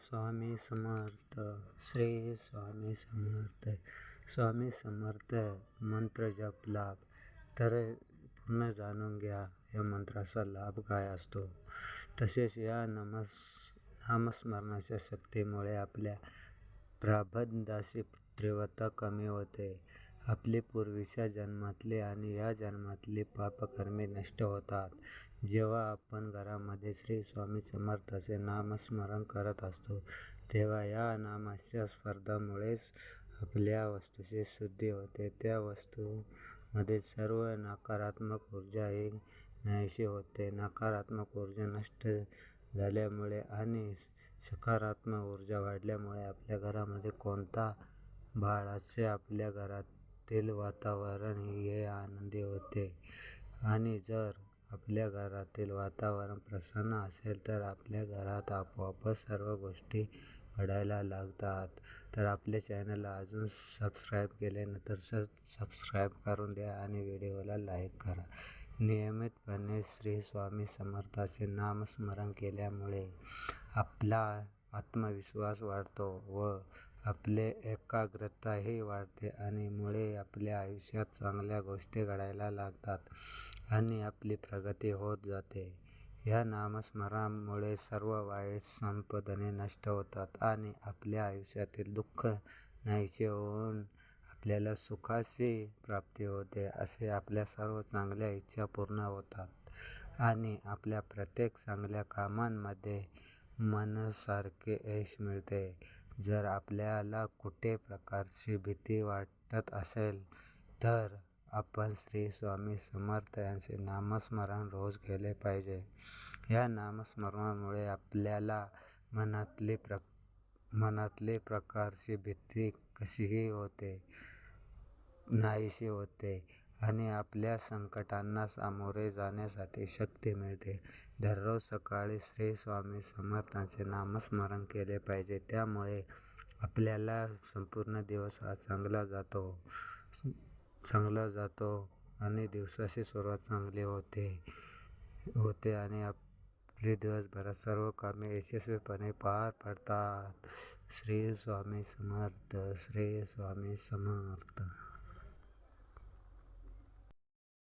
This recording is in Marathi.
स्वामी समर्थ श्री स्वामी समर्थ स्वामी समर्थ मंत्र जप लाभ. तर पूर्ण जाणून घ्या या मंत्राचा लाभ काय असतो? तसेच या नमस् नामस्मरणाच्या शक्तीमुळे आपल्या प्राबंधाची तीव्रता कमी होते. आपले पूर्वीच्या जन्मातले आणि या जन्मातले पापकर्मे नष्ट होतात. जेव्हा आपण घरामध्ये श्री स्वामी समर्थाचे नामस्मरण करत असतो तेव्हा या नामाच्या स्पर्धामुळेच आपल्या वस्तूची शुद्धी होते. त्या वस्तूमध्ये सर्व नकारात्मक ऊर्जा ही नाहीशी होते. नकारात्मक ऊर्जा नष्ट झाल्यामुळे आणि सकारात्मक ऊर्जा वाढल्यामुळे आपल्या घरामध्ये कोणता बाळाचे आपल्या घरात घरातील वातावरण हे आनंदी होते. आणि जर आपल्या घरातील वातावरण प्रसन्न असेल तर आपल्या घरात आपोआपच सर्व गोष्टी घडायला लागतात. तर आपल्या चॅनलला अजून सबस्क्राईब केले न तर सर सबस्क्राईब करून द्या आणि व्हिडिओला लाईक करा. नियमितपणे श्री स्वामी समर्थाचे नामस्मरण केल्यामुळे आपला आत्मविश्वास वाढतो व आपले एकाग्रताही वाढते आणि मुळे आपल्या आयुष्यात चांगल्या गोष्टी घडायला लागतात आणि आपली प्रगती होत जाते. या नामस्मरणामुळे सर्व वाईट संपदने नष्ट होतात आणि आपल्या आयुष्यातील दुःख नाहीसे होऊन आपल्याला सुखाची प्राप्ती होते असे आपल्या सर्व चांगल्या इच्छा पूर्ण होतात आणि आपल्या प्रत्येक चांगल्या कामांमध्ये मनसारखे यश मिळते. जर आपल्याला कुठे प्रकारची भीती वाटत असेल तर आपण श्री स्वामी समर्थ यांचे नामस्मरण रोज केले पाहिजे. या नामस्मरणामुळे आपल्याला मनातली प्र मनातली प्रकारची भीती कशीही होते नाहीशी होते आणि आपल्या संकटांना सामोरे जाण्यासाठी शक्ती मिळते. दररोज सकाळी श्री स्वामी समर्थांचे नामस्मरण केले पाहिजे. त्यामुळे आपल्याला संपूर्ण दिवस हा चांगला जातो चांगला जातो आणि दिवसाची सुरुवात चांगली होते होते आणि आपली दिवसभरात सर्व कामे यशस्वीपणे पार पडतात. श्री स्वामी समर्थ श्री स्वामी समर्थ.